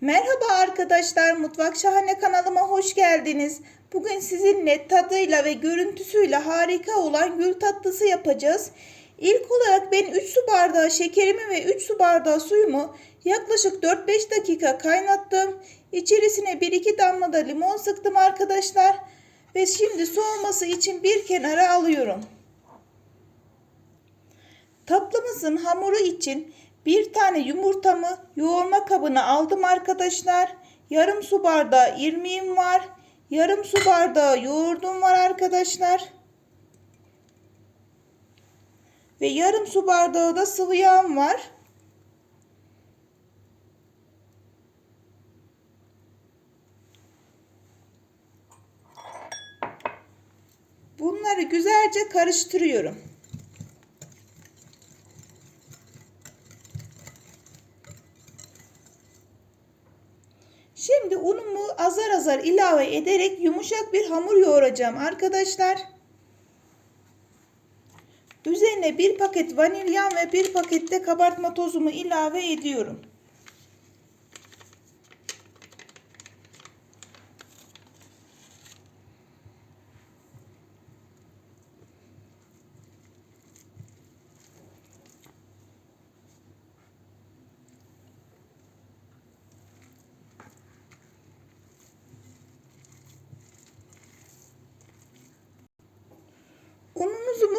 Merhaba arkadaşlar, Mutfak Şahane kanalıma hoş geldiniz. Bugün sizinle tadıyla ve görüntüsüyle harika olan gül tatlısı yapacağız. İlk olarak ben 3 su bardağı şekerimi ve 3 su bardağı suyumu yaklaşık 4-5 dakika kaynattım. İçerisine 1-2 damla da limon sıktım arkadaşlar. Ve şimdi soğuması için bir kenara alıyorum. Tatlımızın hamuru için bir tane yumurtamı yoğurma kabına aldım arkadaşlar. Yarım su bardağı irmiğim var. Yarım su bardağı yoğurdum var arkadaşlar. Ve yarım su bardağı da sıvı yağım var. Bunları güzelce karıştırıyorum. Şimdi unumu azar azar ilave ederek yumuşak bir hamur yoğuracağım arkadaşlar. Üzerine bir paket vanilyam ve bir pakette kabartma tozumu ilave ediyorum.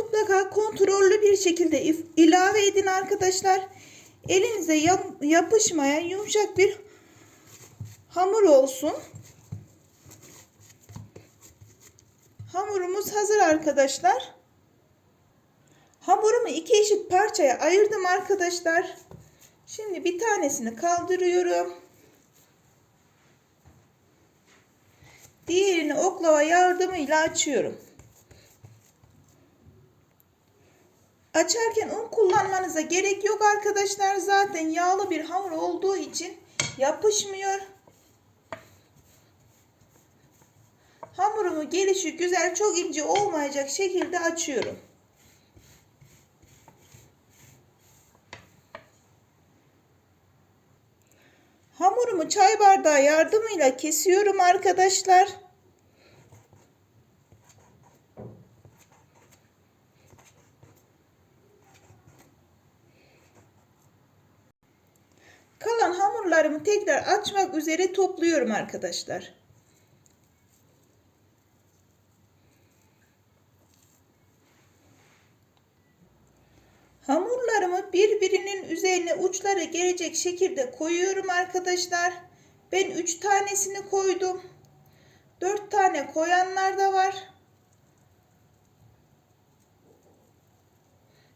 Mutlaka kontrollü bir şekilde ilave edin arkadaşlar. Elinize yap yapışmayan yumuşak bir hamur olsun. Hamurumuz hazır arkadaşlar. Hamurumu iki eşit parçaya ayırdım arkadaşlar. Şimdi bir tanesini kaldırıyorum. Diğerini oklava yardımıyla açıyorum. Açarken un kullanmanıza gerek yok arkadaşlar. Zaten yağlı bir hamur olduğu için yapışmıyor. Hamurumu gelişi güzel çok ince olmayacak şekilde açıyorum. Hamurumu çay bardağı yardımıyla kesiyorum arkadaşlar. Hamurlarımı tekrar açmak üzere topluyorum arkadaşlar. Hamurlarımı birbirinin üzerine uçları gelecek şekilde koyuyorum arkadaşlar. Ben 3 tanesini koydum. 4 tane koyanlar da var.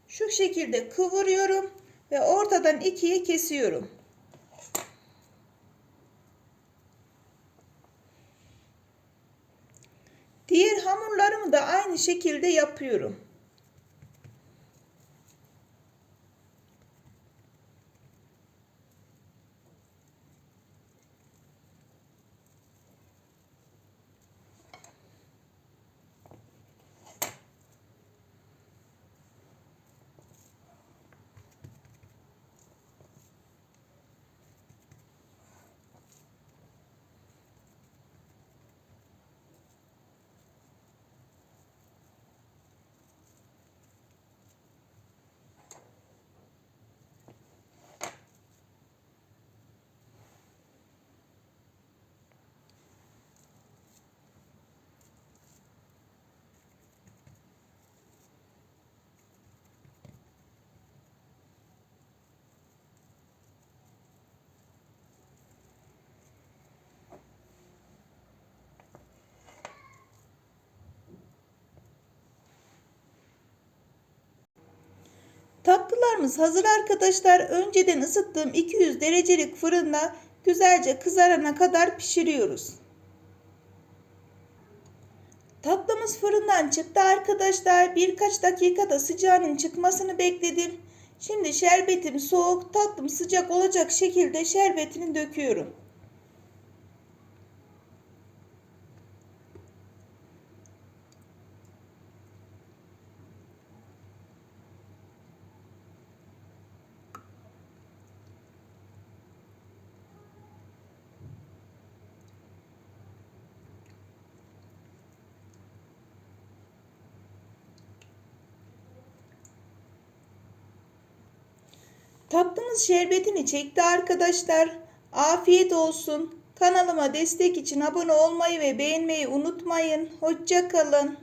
Şu şekilde kıvırıyorum ve ortadan ikiye kesiyorum. Diğer hamurlarımı da aynı şekilde yapıyorum. Tatlılarımız hazır arkadaşlar. Önceden ısıttığım 200 derecelik fırında güzelce kızarana kadar pişiriyoruz. Tatlımız fırından çıktı arkadaşlar. Birkaç dakikada sıcağının çıkmasını bekledim. Şimdi şerbetim soğuk, tatlım sıcak olacak şekilde şerbetini döküyorum. Tatlımız şerbetini çekti arkadaşlar. Afiyet olsun. Kanalıma destek için abone olmayı ve beğenmeyi unutmayın. Hoşça kalın.